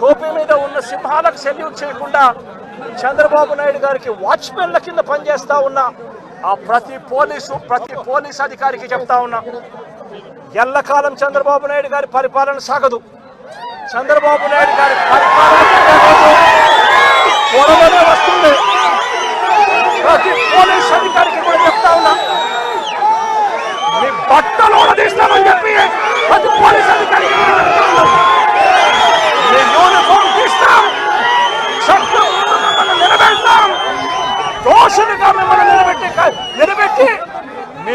టోపీ మీద ఉన్న సింహాలకు సెల్యూట్ చేయకుండా చంద్రబాబు నాయుడు గారికి వాచ్మెన్ల కింద పనిచేస్తా ఉన్న ఆ ప్రతి పోలీసు ప్రతి పోలీస్ అధికారికి చెప్తా ఉన్నా ఎల్లకాలం చంద్రబాబు నాయుడు గారి పరిపాలన సాగదు. చంద్రబాబు నాయుడు గారి పరిపాలన వస్తుంది. ప్రతి పోలీస్ అధికారికి కూడా చెప్తా ఉన్నా. మీ బట్టలు తీస్తామని చెప్పి ప్రతి పోలీస్ అధికారికి కూడా చెప్తా ఉన్నా. మీ యూనిఫామ్ తీస్తాం చట్టం మిమ్మల్ని నిలబెడతాం దోషులుగా మిమ్మల్ని నిలబెట్టి నిలబెట్టి మీ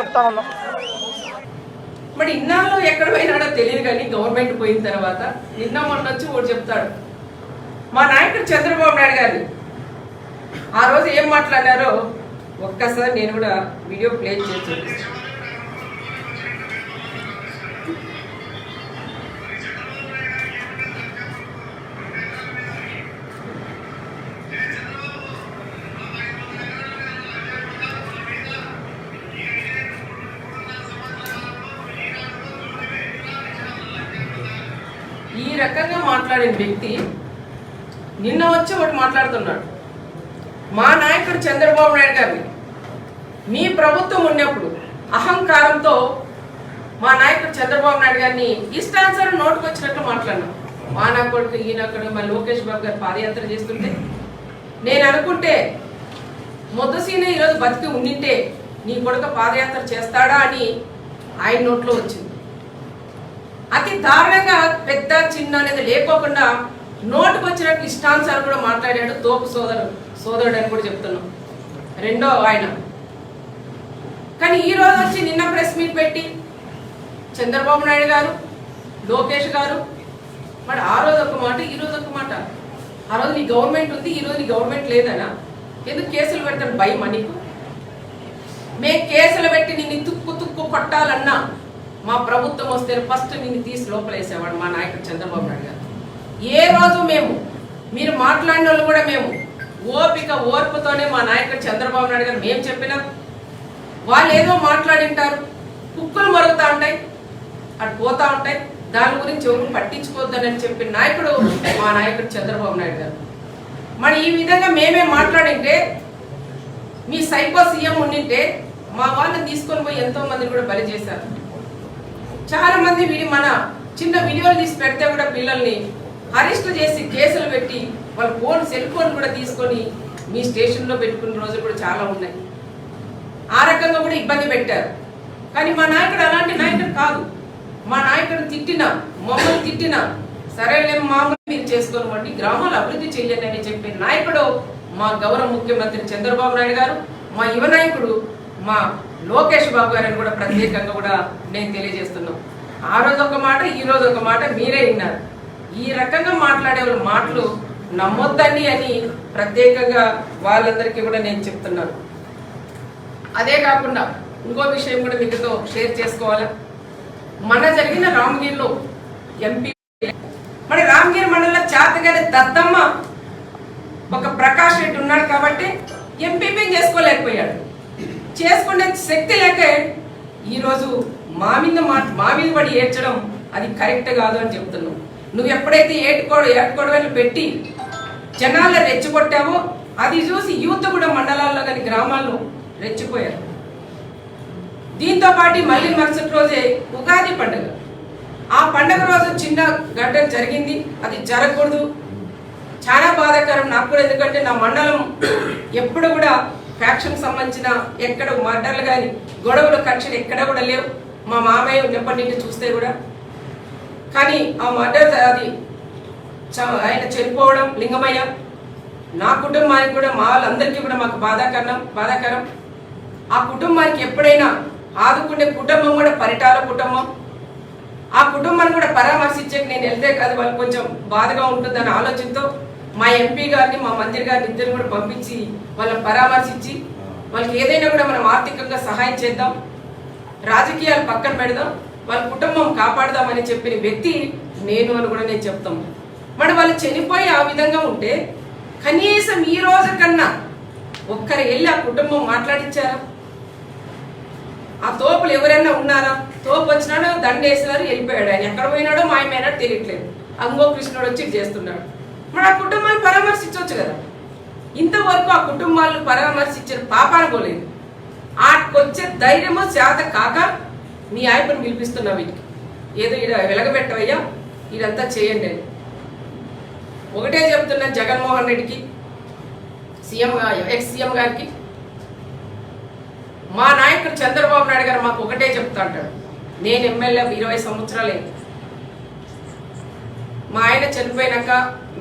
చెప్తా ఉన్నాం మరి ఇన్నాళ్ళు ఎక్కడ పోయినాడో తెలియదు కానీ గవర్నమెంట్ పోయిన తర్వాత నిన్న మొన్న వచ్చి ఒకటి చెప్తాడు. మా నాయకుడు చంద్రబాబు నాయుడు గారు ఆ రోజు ఏం మాట్లాడారో ఒక్కసారి నేను కూడా వీడియో ప్లే చేసి మాట్లాడిన వ్యక్తి నిన్న వచ్చి ఒకటి మాట్లాడుతున్నాడు. మా నాయకుడు చంద్రబాబు నాయుడు గారిని. మీ ప్రభుత్వం ఉన్నప్పుడు అహంకారంతో మా నాయకుడు చంద్రబాబు నాయుడు గారిని ఇష్టానుసారం నోటుకు వచ్చినట్లు మాట్లాడినాం. మా నా కొడుకు ఈయన మా లోకేష్ బాబు గారు పాదయాత్ర చేస్తుంటే నేను అనుకుంటే ముద్దసీన ఈరోజు బతికి ఉండింటే నీ కొడుకు పాదయాత్ర చేస్తాడా అని ఆయన నోట్లో వచ్చింది. అతి దారుణంగా పెద్ద చిన్న అనేది లేకోకుండా నోటుకు వచ్చినట్టు ఇష్టానుసారం కూడా మాట్లాడాడు తోపు సోదరుడు సోదరుడు అని కూడా చెప్తున్నాం. రెండో ఆయన. కానీ ఈ రోజు వచ్చి నిన్న ప్రెస్ మీట్ పెట్టి చంద్రబాబు నాయుడు గారు లోకేష్ గారు మరి ఆ రోజు ఒక మాట ఈ రోజు ఒక మాట. ఆ రోజు నీ గవర్నమెంట్ ఉంది ఈ రోజు నీ గవర్నమెంట్ లేదనా? ఎందుకు కేసులు పెడతాడు భయమా నీకు? మే కేసులు పెట్టి నిన్ను తుక్కు తుక్కు కొట్టాలన్నా మా ప్రభుత్వం వస్తే ఫస్ట్ నిన్ను తీసి లోపలేసేవాడు మా నాయకుడు చంద్రబాబు నాయుడు గారు. ఏ రోజు మేము మీరు మాట్లాడిన వాళ్ళు కూడా మేము ఓపిక ఓర్పుతోనే మా నాయకుడు చంద్రబాబు నాయుడు గారు మేము చెప్పినా వాళ్ళు ఏదో మాట్లాడింటారు కుక్కలు మరుగుతూ ఉంటాయి అటు పోతూ ఉంటాయి దాని గురించి ఎవరు పట్టించుకోవద్దని చెప్పిన నాయకుడు మా నాయకుడు చంద్రబాబు నాయుడు గారు. మరి ఈ విధంగా మేమే మాట్లాడింటే మీ సైకో సీఎం ఉండింటే మా వాళ్ళని తీసుకొని పోయి ఎంతో మందిని కూడా బలి చేశారు. చాలా మంది వీడి మన చిన్న వీడియోలు తీసి పెడితే కూడా పిల్లల్ని అరెస్ట్ చేసి కేసులు పెట్టి వాళ్ళ ఫోన్ సెల్ ఫోన్ కూడా తీసుకొని మీ స్టేషన్లో పెట్టుకున్న రోజులు కూడా చాలా ఉన్నాయి. ఆ రకంగా కూడా ఇబ్బంది పెట్టారు. కానీ మా నాయకుడు అలాంటి నాయకుడు కాదు. మా నాయకుడు తిట్టిన మమ్మల్ని తిట్టిన సరేలే మామూలు మీరు చేసుకోనివ్వండి గ్రామాలు అభివృద్ధి చెయ్యండి అని చెప్పే నాయకుడు మా గౌరవ ముఖ్యమంత్రి చంద్రబాబు నాయుడు గారు మా యువ నాయకుడు మా లోకేష్ బాబు గారిని కూడా ప్రత్యేకంగా కూడా నేను తెలియజేస్తున్నాం. ఆ రోజు ఒక మాట ఈ రోజు ఒక మాట మీరే విన్నారు. ఈ రకంగా మాట్లాడే వాళ్ళ మాటలు నమ్మొద్దని అని ప్రత్యేకంగా వాళ్ళందరికీ కూడా నేను చెప్తున్నాను. అదే కాకుండా ఇంకో విషయం కూడా మీతో షేర్ చేసుకోవాలా. మన జరిగిన రామగిరిలో ఎంపీ మరి రామగిరి మండలంలో చేతగానే దత్తమ్మ ఒక ప్రకాష్ రెడ్డి ఉన్నాడు కాబట్టి ఎంపీపీ చేసుకోలేకపోయాడు. చేసుకునే శక్తి లేక ఈరోజు మా మీద మా మా మీద పడి ఏడ్చడం అది కరెక్ట్ కాదు అని చెప్తున్నావు నువ్వు ఎప్పుడైతే ఏటుకోడు ఏటుకోవడం పెట్టి జనాల రెచ్చగొట్టావో అది చూసి యూత్ కూడా మండలాల్లో కానీ గ్రామాల్లో రెచ్చిపోయారు. దీంతో పాటు మళ్ళీ మరుసటి రోజే ఉగాది పండుగ. ఆ పండుగ రోజు చిన్న గడ్డ జరిగింది. అది జరగకూడదు. చాలా బాధాకరం. నాకు కూడా ఎందుకంటే నా మండలం ఎప్పుడు కూడా ఫ్యాక్షన్ సంబంధించిన ఎక్కడ మర్డర్లు కానీ గొడవలు కక్షలు ఎక్కడ కూడా లేవు. మా మామయ్య ఉన్నప్పటి నుంచి చూస్తే కూడా. కానీ ఆ మర్డర్ అది చ- ఆయన చనిపోవడం లింగమయ్య. నా కుటుంబానికి కూడా మా వాళ్ళందరికీ కూడా మాకు బాధాకరం బాధాకరం. ఆ కుటుంబానికి ఎప్పుడైనా ఆదుకునే కుటుంబం కూడా పరిటాల కుటుంబం. ఆ కుటుంబాన్ని కూడా పరామర్శించక నేను వెళ్తే కాదు వాళ్ళు కొంచెం బాధగా ఉంటుందనే ఆలోచనతో మా ఎంపీ గారిని మా మంత్రి గారిని ఇద్దరు కూడా పంపించి వాళ్ళని పరామర్శించి వాళ్ళకి ఏదైనా కూడా మనం ఆర్థికంగా సహాయం చేద్దాం రాజకీయాలు పక్కన పెడదాం వాళ్ళ కుటుంబం కాపాడదామని చెప్పిన వ్యక్తి నేను అని కూడా నేను చెప్తాం. మరి వాళ్ళు చనిపోయి ఆ విధంగా ఉంటే కనీసం ఈ రోజు కన్నా ఒక్కరు వెళ్ళి ఆ కుటుంబం మాట్లాడించారా? ఆ తోపులు ఎవరైనా ఉన్నారా? తోపు వచ్చినాడో దండేసినారు వెళ్ళిపోయాడు. ఆయన ఎక్కడ పోయినాడో మాయమైనాడో తెలియట్లేదు. అంగో కృష్ణుడు వచ్చి చేస్తున్నాడు. మన ఆ కుటుంబాన్ని పరామర్శించవచ్చు కదా. ఇంతవరకు ఆ కుటుంబాలను పరామర్శించిన పాపానుకోలేదు ఆటకొచ్చే ధైర్యము చేత కాక మీ ఆయపని పిలిపిస్తున్నా వీటికి ఏదో ఈడ వెలగబెట్టవయ్యా ఇదంతా చేయండి అని. ఒకటే చెప్తున్నా జగన్మోహన్ రెడ్డికి సీఎం ఎక్స్ సీఎం గారికి. మా నాయకుడు చంద్రబాబు నాయుడు గారు మాకు ఒకటే చెప్తా అంటాడు. నేను ఎమ్మెల్యే ఇరవై సంవత్సరాలు అయింది మా ఆయన చనిపోయినాక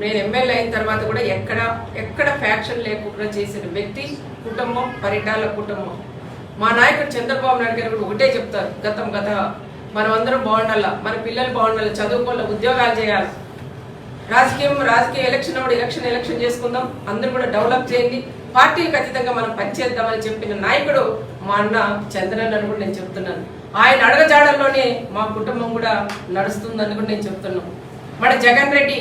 నేను ఎమ్మెల్యే అయిన తర్వాత కూడా ఎక్కడ ఎక్కడ ఫ్యాక్షన్ లేకుండా చేసిన వ్యక్తి కుటుంబం పరిటాల కుటుంబం. మా నాయకుడు చంద్రబాబు నాయుడు గారు కూడా ఒకటే చెప్తారు గతం గత మనం అందరం బాగుండాలా మన పిల్లలు బాగుండాలి చదువుకోవాలి ఉద్యోగాలు చేయాలి. రాజకీయం రాజకీయ ఎలక్షన్ అప్పుడు ఎలక్షన్ ఎలక్షన్ చేసుకుందాం. అందరూ కూడా డెవలప్ చేయండి. పార్టీ ఖచ్చితంగా మనం పనిచేద్దామని చెప్పిన నాయకుడు మా అన్న చంద్రన్ అని కూడా నేను చెప్తున్నాను. ఆయన అడగజాడల్లోనే మా కుటుంబం కూడా నడుస్తుందని కూడా నేను చెప్తున్నాను. మన జగన్ రెడ్డి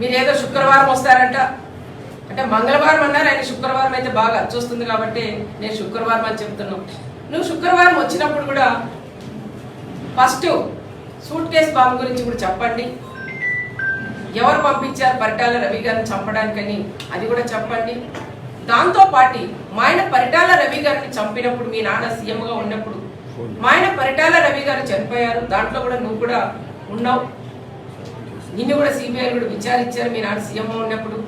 మీరేదో శుక్రవారం వస్తారంట. అంటే మంగళవారం అన్నారు ఆయన శుక్రవారం అయితే బాగా చూస్తుంది కాబట్టి నేను శుక్రవారం అని చెప్తున్నాను నువ్వు శుక్రవారం వచ్చినప్పుడు కూడా ఫస్ట్ సూట్ కేస్ బాంబు గురించి కూడా చెప్పండి. ఎవరు పంపించారు? పరిటాల రవి గారిని చంపడానికని అది కూడా చెప్పండి. దాంతో పాటి మా ఆయన పరిటాల రవి గారిని చంపినప్పుడు మీ నాన్న సీఎంగా ఉన్నప్పుడు మా ఆయన పరిటాల రవి గారు చనిపోయారు. దాంట్లో కూడా నువ్వు కూడా ఉన్నావు. నిన్ను కూడా సిబిఐ కూడా విచారించారు మీ నాన్న సీఎం ఉన్నప్పుడు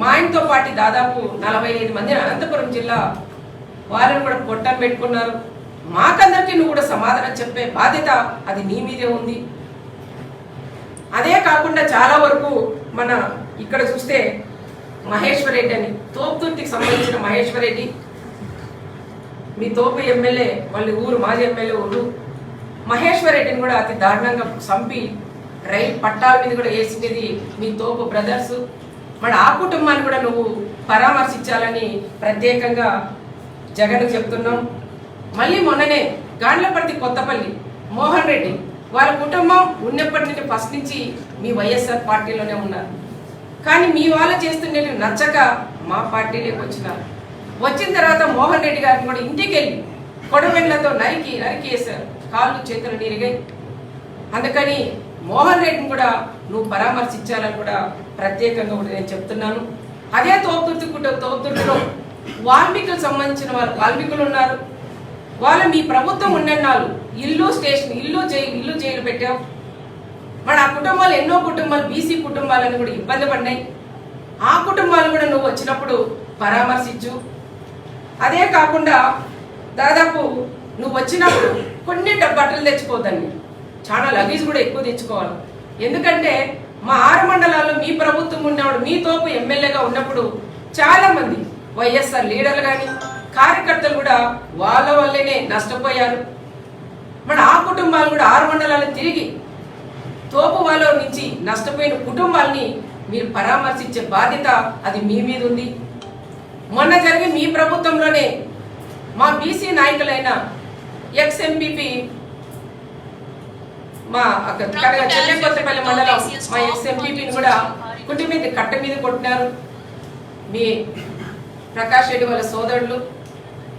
మా ఆయనతో పాటు దాదాపు నలభై ఐదు మంది అనంతపురం జిల్లా వారిని కూడా పొట్టం పెట్టుకున్నారు. మాకందరికీ నువ్వు కూడా సమాధానం చెప్పే బాధ్యత అది నీ మీదే ఉంది. అదే కాకుండా చాలా వరకు మన ఇక్కడ చూస్తే మహేశ్వరెడ్డి అని తోపుతుర్తికి సంబంధించిన మహేశ్వర్ రెడ్డి మీ తోపు ఎమ్మెల్యే వాళ్ళ ఊరు మాజీ ఎమ్మెల్యే ఊరు మహేశ్వరెడ్డిని కూడా అతి దారుణంగా చంపి రైలు పట్టాల మీద కూడా వేసినది మీ తోపు బ్రదర్స్. మన ఆ కుటుంబాన్ని కూడా నువ్వు పరామర్శించాలని ప్రత్యేకంగా జగన్ చెప్తున్నాం. మళ్ళీ మొన్ననే గాండ్లపర్తి కొత్తపల్లి మోహన్ రెడ్డి వాళ్ళ కుటుంబం ఉన్నప్పటి నుండి ఫస్ట్ నుంచి మీ వైఎస్ఆర్ పార్టీలోనే ఉన్నారు. కానీ మీ వాళ్ళు చేస్తుండే నచ్చక మా పార్టీలోకి వచ్చినారు. వచ్చిన తర్వాత మోహన్ రెడ్డి గారిని కూడా ఇంటికి వెళ్ళి కొడవెళ్ళతో నరికి నరికి వేశారు కాళ్ళు చేతులు నిరిగాయి. అందుకని మోహన్ రెడ్డిని కూడా నువ్వు పరామర్శించాలని కూడా ప్రత్యేకంగా కూడా నేను చెప్తున్నాను. అదే తోపుతుర్తి కుటుంబ తోపుతుర్తిలో వాల్మీకులకు సంబంధించిన వాళ్ళు వాల్మీకులు ఉన్నారు. వాళ్ళు మీ ప్రభుత్వం ఉండన్నాళ్ళు ఇల్లు స్టేషన్ ఇల్లు జైలు ఇల్లు జైలు పెట్టావు మరి ఆ కుటుంబాలు ఎన్నో కుటుంబాలు బీసీ కుటుంబాలను కూడా ఇబ్బంది పడినాయి. ఆ కుటుంబాలు కూడా నువ్వు వచ్చినప్పుడు పరామర్శించు. అదే కాకుండా దాదాపు నువ్వు వచ్చినప్పుడు కొన్ని డబ్బు బట్టలు తెచ్చుకోవద్దండి. చాలా లగేజ్ కూడా ఎక్కువ తెచ్చుకోవాలి. ఎందుకంటే మా ఆరు మండలాల్లో మీ ప్రభుత్వం ఉన్నప్పుడు మీ తోపు ఎమ్మెల్యేగా ఉన్నప్పుడు చాలా మంది వైఎస్ఆర్ లీడర్లు కానీ కార్యకర్తలు కూడా వాళ్ళ వల్లనే నష్టపోయారు. మన ఆ కుటుంబాలు కూడా ఆరు మండలాలు తిరిగి తోపు వాళ్ళ నుంచి నష్టపోయిన కుటుంబాల్ని మీరు పరామర్శించే బాధ్యత అది మీ మీద ఉంది. మొన్న జరిగిన మీ ప్రభుత్వంలోనే మా బీసీ నాయకులైన ఎక్స్ ఎంపీపీ మా అక్కడ చెల్లెకొత్తపల్లి మండలం మా ఎక్స్ ఎంపీపీని కూడా కుటి మీద కట్ట మీద కొట్టినారు. మీ ప్రకాష్ రెడ్డి వాళ్ళ సోదరులు.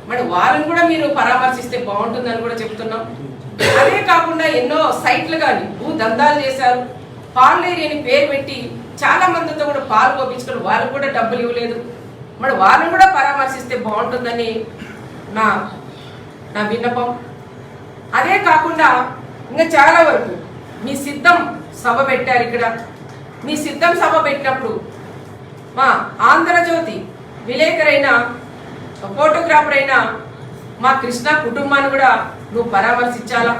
మరి వాళ్ళని కూడా మీరు పరామర్శిస్తే బాగుంటుందని కూడా చెప్తున్నాం. అదే కాకుండా ఎన్నో సైట్లు కానీ భూ దందాలు చేశారు. పార్లేరి అని పేరు పెట్టి చాలా మందితో కూడా పాలు పంపించుకొని వాళ్ళకు కూడా డబ్బులు ఇవ్వలేదు. మరి వాళ్ళని కూడా పరామర్శిస్తే బాగుంటుందని నా నా విన్నపం. అదే కాకుండా ఇంకా చాలా వరకు. మీ సిద్ధం సభ పెట్టారు ఇక్కడ. మీ సిద్ధం సభ పెట్టినప్పుడు మా ఆంధ్రజ్యోతి విలేకరైన ఫోటోగ్రాఫర్ అయిన మా కృష్ణ కుటుంబాన్ని కూడా నువ్వు పరామర్శించాలా?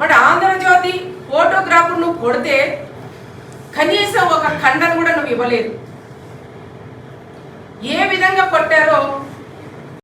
మరి ఆంధ్రజ్యోతి ఫోటోగ్రాఫర్ నువ్వు కొడితే కనీసం ఒక ఖండను కూడా నువ్వు ఇవ్వలేదు. ఏ విధంగా కొట్టారో